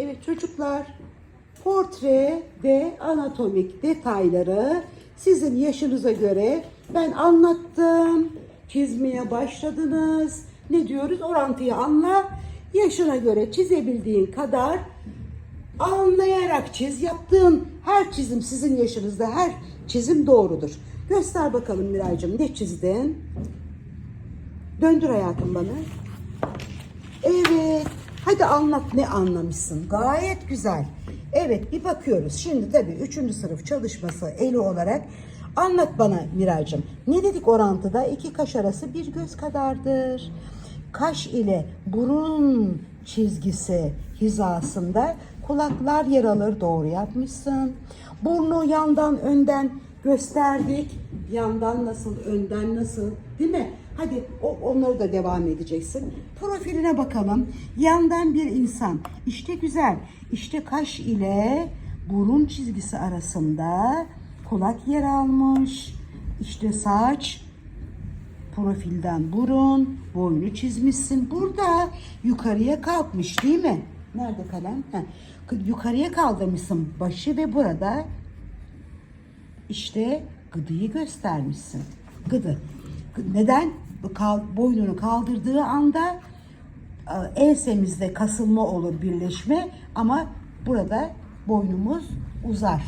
Evet çocuklar, portre ve anatomik detayları sizin yaşınıza göre ben anlattım. Çizmeye başladınız. Ne diyoruz? Orantıyı anla. Yaşına göre çizebildiğin kadar anlayarak çiz. Yaptığın her çizim sizin yaşınızda her çizim doğrudur. Göster bakalım Miraycığım ne çizdin? Döndür hayatım bana. Evet. Hadi anlat ne anlamışsın. Gayet güzel. Evet bir bakıyoruz. Şimdi tabii 3. sınıf çalışması eli olarak anlat bana Miraycığım. Ne dedik orantıda? İki kaş arası bir göz kadardır. Kaş ile burun çizgisi hizasında kulaklar yer alır. Doğru yapmışsın. Burnu yandan önden gösterdik. Yandan nasıl, önden nasıl değil mi? Hadi o, onları da devam edeceksin. Profiline bakalım. Yandan bir insan. İşte güzel. İşte kaş ile burun çizgisi arasında kulak yer almış. İşte saç, profilden burun, boynu çizmişsin. Burada yukarıya kalkmış değil mi? Nerede kalem? Heh. Yukarıya kaldırmışsın başı ve burada işte gıdıyı göstermişsin. Gıdı. Neden? Kal- boynunu kaldırdığı anda e, ensemizde kasılma olur, birleşme ama burada boynumuz uzar.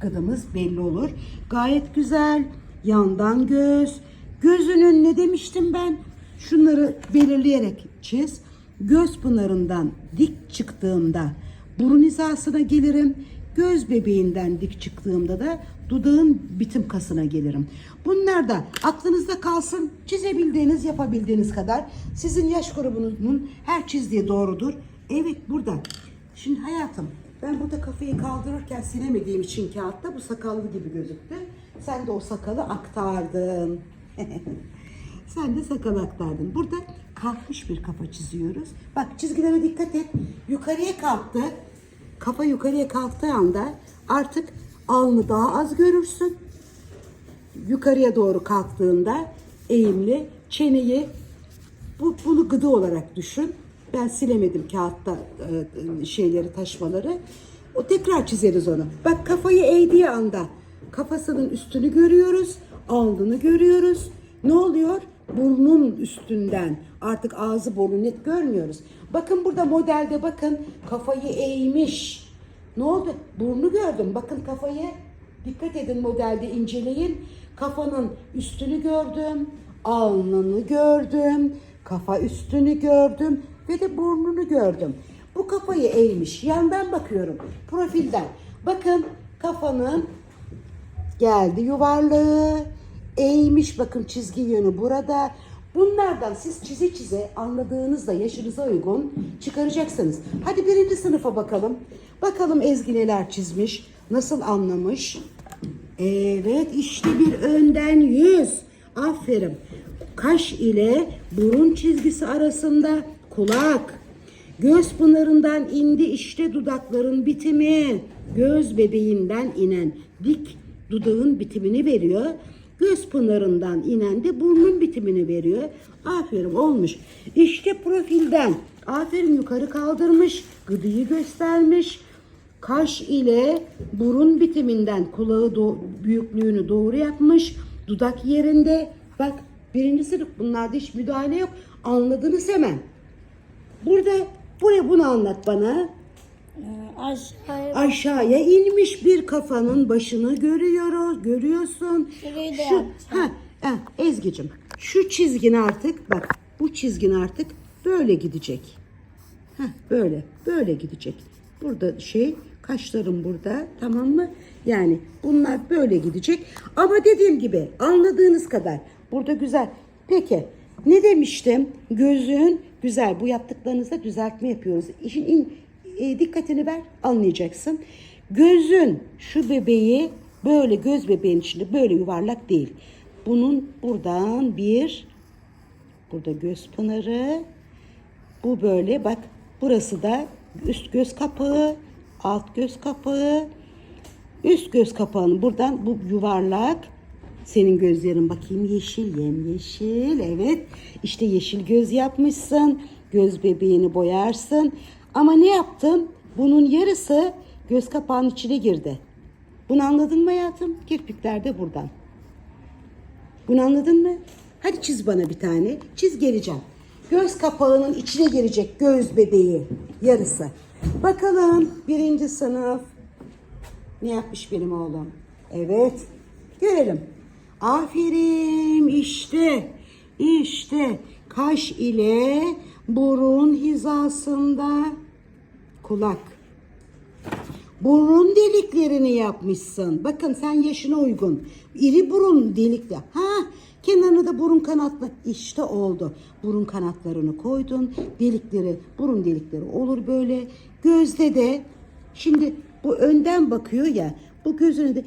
Gıdımız belli olur. Gayet güzel. Yandan göz. Gözünün ne demiştim ben? Şunları belirleyerek çiz. Göz pınarından dik çıktığımda burun hizasına gelirim. Göz bebeğinden dik çıktığımda da dudağın bitim kasına gelirim. Bunlar da aklınızda kalsın. Çizebildiğiniz, yapabildiğiniz kadar. Sizin yaş grubunun her çizdiği doğrudur. Evet burada. Şimdi hayatım ben burada kafayı kaldırırken silemediğim için kağıtta bu sakallı gibi gözüktü. Sen de o sakalı aktardın. Sen de sakal aktardın. Burada kalkmış bir kafa çiziyoruz. Bak çizgilere dikkat et. Yukarıya kalktı. Kafa yukarıya kalktığı anda artık alnı daha az görürsün. Yukarıya doğru kalktığında eğimli çeneyi bu, bunu gıdı olarak düşün. Ben silemedim kağıtta e, şeyleri, taşmaları. O tekrar çizeriz onu. Bak kafayı eğdiği anda kafasının üstünü görüyoruz, alnını görüyoruz. Ne oluyor? Burnun üstünden artık ağzı burnu net görmüyoruz. Bakın burada modelde bakın kafayı eğmiş. Ne oldu? Burnu gördüm. Bakın kafayı dikkat edin modelde inceleyin. Kafanın üstünü gördüm, alnını gördüm, kafa üstünü gördüm ve de burnunu gördüm. Bu kafayı eğmiş. Yandan bakıyorum. Profilden. Bakın kafanın geldi yuvarlığı. Eğmiş bakın çizgi yönü burada. Bunlardan siz çize çize anladığınızda yaşınıza uygun çıkaracaksınız. Hadi birinci sınıfa bakalım. Bakalım Ezgi neler çizmiş, nasıl anlamış. Evet işte bir önden yüz. Aferin. Kaş ile burun çizgisi arasında kulak. Göz pınarından indi işte dudakların bitimi. Göz bebeğinden inen dik dudağın bitimini veriyor. Göz pınarından inen de burnun bitimini veriyor. Aferin olmuş. İşte profilden. Aferin yukarı kaldırmış. Gıdıyı göstermiş. Kaş ile burun bitiminden kulağı do- büyüklüğünü doğru yapmış. Dudak yerinde. Bak birinci sınıf bunlarda hiç müdahale yok. Anladınız hemen. Burada buraya bunu anlat bana. Ee, aşağıya Aşağıya inmiş bir kafanın başını görüyoruz, görüyorsun. Şurayı da Şu, yapacağım. ha, ha, Ezgi'cim şu çizgin artık bak bu çizgin artık böyle gidecek. Heh, böyle, böyle gidecek. Burada şey, kaşlarım burada, tamam mı? Yani bunlar böyle gidecek. Ama dediğim gibi anladığınız kadar. Burada güzel. Peki, ne demiştim? Gözün güzel. Bu yaptıklarınızda düzeltme yapıyoruz. İşin in, e, dikkatini ver, anlayacaksın. Gözün şu bebeği böyle göz bebeğin içinde böyle yuvarlak değil. Bunun buradan bir, burada göz pınarı, bu böyle bak burası da üst göz kapağı, alt göz kapağı, üst göz kapağının buradan bu yuvarlak senin gözlerin bakayım yeşil yemyeşil evet işte yeşil göz yapmışsın göz bebeğini boyarsın ama ne yaptın Bunun yarısı göz kapağının içine girdi. Bunu anladın mı hayatım? Kirpikler de buradan. Bunu anladın mı? Hadi çiz bana bir tane. Çiz geleceğim. Göz kapağının içine girecek göz bebeği yarısı. Bakalım birinci sınıf. Ne yapmış benim oğlum? Evet. Görelim. Aferin işte. işte kaş ile burun hizasında kulak. Burun deliklerini yapmışsın. Bakın sen yaşına uygun. İri burun delikli. Ha kenarına da burun kanatlı. İşte oldu. Burun kanatlarını koydun. Delikleri, burun delikleri olur böyle. Gözde de şimdi bu önden bakıyor ya. Bu gözünü de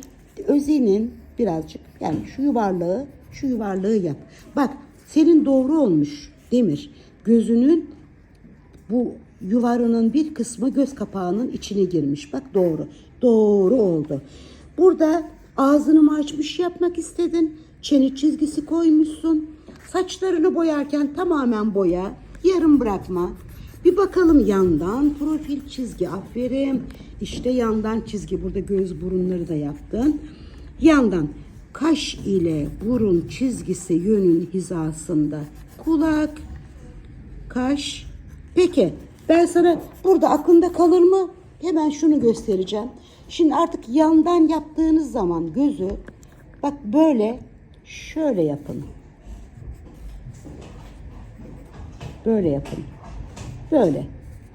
özenin birazcık yani şu yuvarlığı, şu yuvarlığı yap. Bak senin doğru olmuş Demir. Gözünün bu yuvarının bir kısmı göz kapağının içine girmiş. Bak doğru. Doğru oldu. Burada ağzını mı açmış yapmak istedin. Çene çizgisi koymuşsun. Saçlarını boyarken tamamen boya. Yarım bırakma. Bir bakalım yandan profil çizgi. Aferin. İşte yandan çizgi. Burada göz burunları da yaptın. Yandan kaş ile burun çizgisi yönün hizasında. Kulak, kaş. Peki ben sana burada aklında kalır mı? Hemen şunu göstereceğim. Şimdi artık yandan yaptığınız zaman gözü bak böyle şöyle yapın. Böyle yapın. Böyle.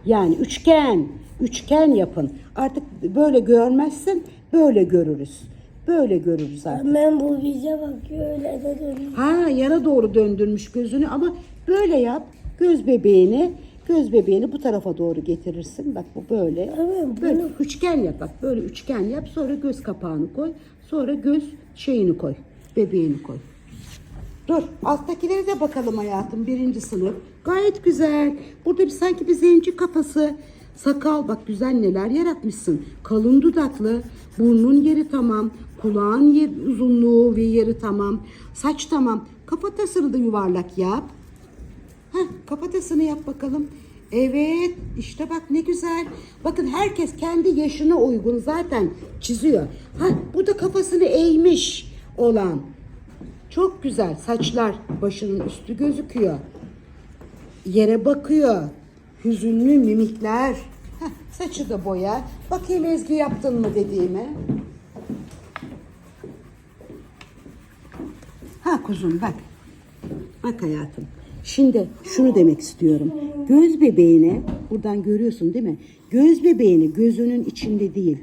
Yani üçgen, üçgen yapın. Artık böyle görmezsin, böyle görürüz. Böyle görürüz artık. Ben bu bize bakıyor öyle de dönüyor. Ha yana doğru döndürmüş gözünü ama böyle yap. Göz bebeğini göz bebeğini bu tarafa doğru getirirsin. Bak bu böyle. Evet, böyle üçgen yap bak. Böyle üçgen yap. Sonra göz kapağını koy. Sonra göz şeyini koy. Bebeğini koy. Dur alttakilere de bakalım hayatım. Birinci sınıf. Gayet güzel. Burada bir sanki bir zenci kafası. Sakal bak güzel neler yaratmışsın. Kalın dudaklı. Burnun yeri tamam. Kulağın yer, uzunluğu ve yeri tamam. Saç tamam. Kafatasını da yuvarlak yap. Heh, kafatasını yap bakalım. Evet işte bak ne güzel. Bakın herkes kendi yaşına uygun zaten çiziyor. Ha, bu da kafasını eğmiş olan. Çok güzel saçlar başının üstü gözüküyor. Yere bakıyor. Hüzünlü mimikler. Heh, saçı da boya. Bakayım Ezgi yaptın mı dediğime. Ha kuzum bak. Bak hayatım. Şimdi şunu demek istiyorum. Göz bebeğine buradan görüyorsun değil mi? Göz bebeğini gözünün içinde değil,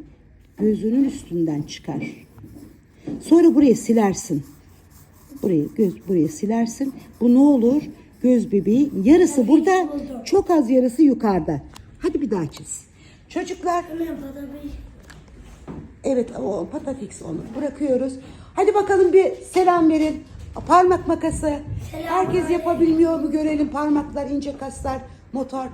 gözünün üstünden çıkar. Sonra buraya silersin. Burayı göz buraya silersin. Bu ne olur? Göz bebeği yarısı burada, çok az yarısı yukarıda. Hadi bir daha çiz. Çocuklar. Evet o patafix onu bırakıyoruz. Hadi bakalım bir selam verin. Parmak makası. Herkes yapabilmiyor mu görelim. Parmaklar ince kaslar. Motor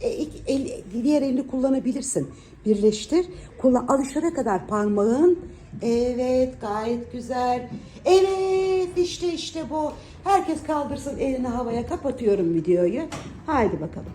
e, el- diğer elini kullanabilirsin. Birleştir. Kullan alışana kadar parmağın. Evet gayet güzel. Evet işte işte bu. Herkes kaldırsın elini havaya. Kapatıyorum videoyu. Haydi bakalım.